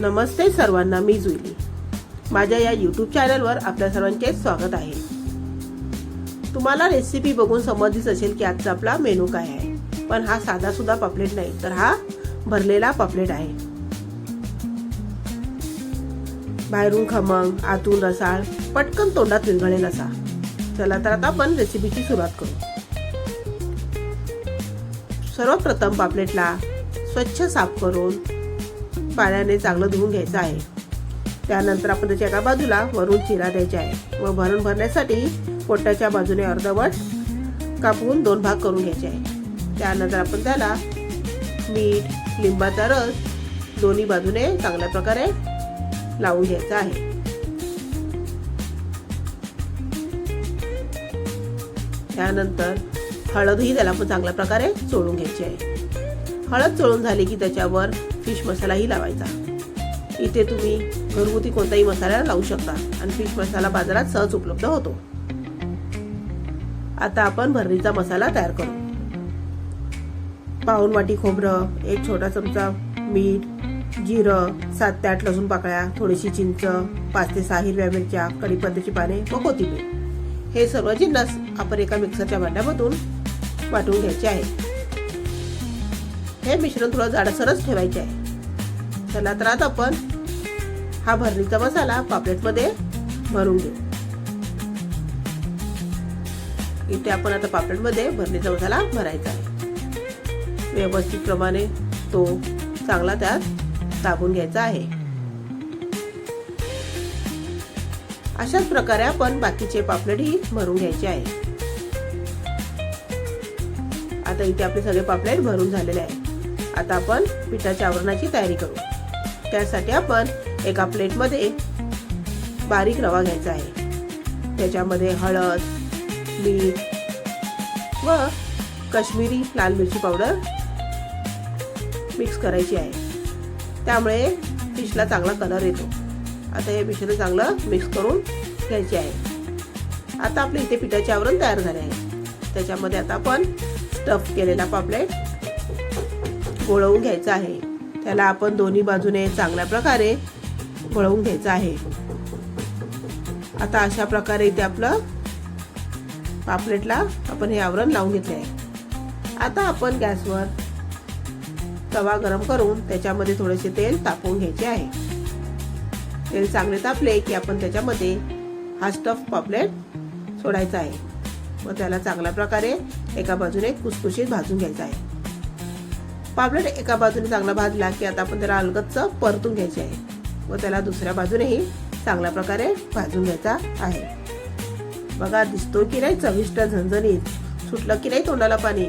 नमस्ते सर्वांना मी जुईली. माझ्या या यूट्यूब चॅनलवर आपल्या सर्वांचे स्वागत आहे. तुम्हाला रेसिपी बघून समजलीच असेल की आजचा आपला मेनू काय आहे. पण हा साधा सुद्धा पापलेट नाही तर हा भरलेला पापलेट आहे. बाहेरून खमंग आतून रसाळ पटकन तोंडात विरघळेल असा. चला तर आता आपण रेसिपीची सुरुवात करू. सर्वप्रथम पापलेटला स्वच्छ साफ करून पाण्याने चांगलं धुवून घ्यायचं आहे. त्यानंतर आपण त्याच्या एका बाजूला वरून चिरा द्यायचा आहे. व भरून भरण्यासाठी पोटाच्या बाजूने अर्धवट कापून दोन भाग करून घ्यायचे आहे. त्यानंतर आपण त्याला मीठ लिंबाचा रस दोन्ही बाजूने चांगल्या प्रकारे लावून घ्यायचा आहे. त्यानंतर हळदही त्याला पण चांगल्या प्रकारे चोळून घ्यायची आहे. हळद चोळून झाली की त्याच्यावर फिश मसालाही लावायचा. इथे तुम्ही घरगुती कोणताही मसाला लावू शकता आणि फिश मसाला बाजारात सहज उपलब्ध होतो. आता आपण भरणीचा मसाला तयार करू. पाऊन वाटी खोबरं एक छोटा चमचा मीठ जिरं सात ते आठ लसूण पाकळ्या थोडीशी चिंच पाच ते सहा हिरव्या मिरच्या कडीपत्त्याची पाने व कोथिंबीर. हे सर्व जिन्नस आपण एका मिक्सरच्या भांड्यामधून वाटून घ्यायचे आहे. हे मिश्रण थोडं जाडसरच ठेवायचे आहे. चला तर आता आपण हा भरणीचा मसाला पापलेटमध्ये भरून घेऊ. इथे आपण आता पापलेटमध्ये भरणीचा मसाला भरायचा आहे. व्यवस्थित प्रमाणे तो चांगला त्यात दाबून घ्यायचा आहे. अशाच प्रकारे आपण बाकीचे पापलेटही भरून घ्यायचे आहे. आता इथे आपले सगळे पापलेट भरून झालेले आहे. आता आपण पिठाच्या आवरणाची तयारी करू. त्यासाठी आपण एका प्लेटमध्ये बारीक रवा घ्यायचा आहे. त्याच्यामध्ये हळद मीठ व काश्मीरी लाल मिरची पावडर मिक्स करायची आहे. त्यामुळे फिशला चांगला कलर येतो. आता हे मिश्रण चांगलं मिक्स करून घ्यायचे आहे. आता आपले इथे पिठाचे आवरण तयार झाले आहे. त्याच्यामध्ये आता आपण स्टफ केलेला पापलेट गोळवून घ्यायचा आहे. त्याला आपण दोन्ही बाजूने चांगल्या प्रकारे वळवून घ्यायचं आहे. आता अशा प्रकारे इथे आपलं पापलेटला आपण हे आवरण लावून घेतले आहे. आता आपण गॅसवर तवा गरम करून त्याच्यामध्ये थोडेसे तेल तापवून घ्यायचे आहे. तेल चांगले तापले की आपण त्याच्यामध्ये हा स्टफ पापलेट सोडायचा आहे. व त्याला चांगल्या प्रकारे एका बाजूने कुसकुशीत भाजून घ्यायचा आहे. पापलेट एका बाजूने चांगला भाजला की आता आपण त्याला अलगच परतून घ्यायचे आहे. व त्याला दुसऱ्या बाजूनेही चांगल्या प्रकारे भाजून घ्यायचा आहे. बघा दिसतो की नाही चविष्ट झणझणीत. सुटलं की नाही तोंडाला पाणी?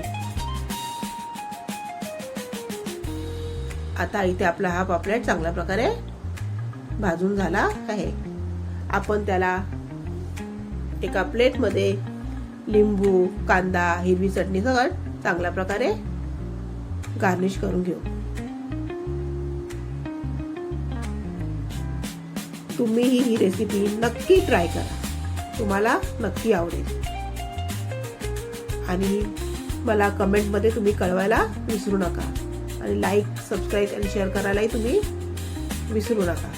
आता इथे आपला हा पापलेट चांगल्या प्रकारे भाजून झाला आहे. आपण त्याला एका प्लेटमध्ये लिंबू कांदा हिरवी चटणी सगळं चांगल्या प्रकारे गार्निश करून घेऊ. तुम्हीही ही रेसिपी नक्की ट्राय करा. तुम्हाला नक्की आवडेल. आणि मला कमेंटमध्ये तुम्ही कळवायला विसरू नका. आणि लाईक सबस्क्राईब आणि शेअर करायलाही तुम्ही विसरू नका.